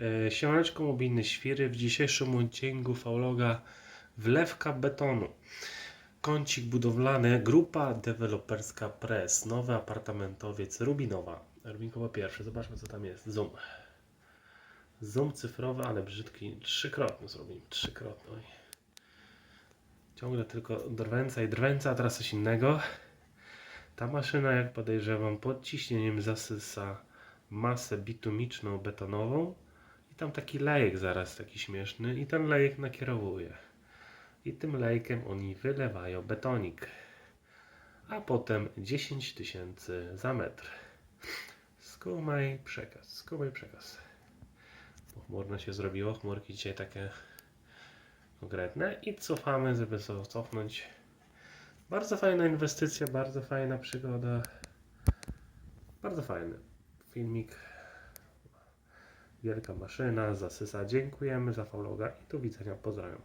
E, Siemaneczko mobilny świry. W dzisiejszym odcinku Fauloga wlewka betonu. Kącik budowlany, grupa deweloperska Press, nowy apartamentowiec Rubinowa. Rubinkowo pierwszy, zobaczmy co tam jest. Zoom. Zoom cyfrowy, ale brzydki. Trzykrotny zrobimy, trzykrotny. Ciągle tylko drwęca i drwęca, a teraz coś innego. Ta maszyna, jak podejrzewam, pod ciśnieniem zasysa masę bitumiczną, betonową tam taki lejek zaraz taki śmieszny i ten lejek nakierowuje. I tym lejkiem oni wylewają betonik. A potem 10 tysięcy za metr. Skumaj przekaz, skumaj przekaz. Pochmurno się zrobiło, chmurki dzisiaj takie konkretne i cofamy, żeby sobie cofnąć. Bardzo fajna inwestycja, bardzo fajna przygoda. Bardzo fajny filmik. Wielka maszyna, zasysa. Dziękujemy za folloga i do widzenia. Pozdrawiam.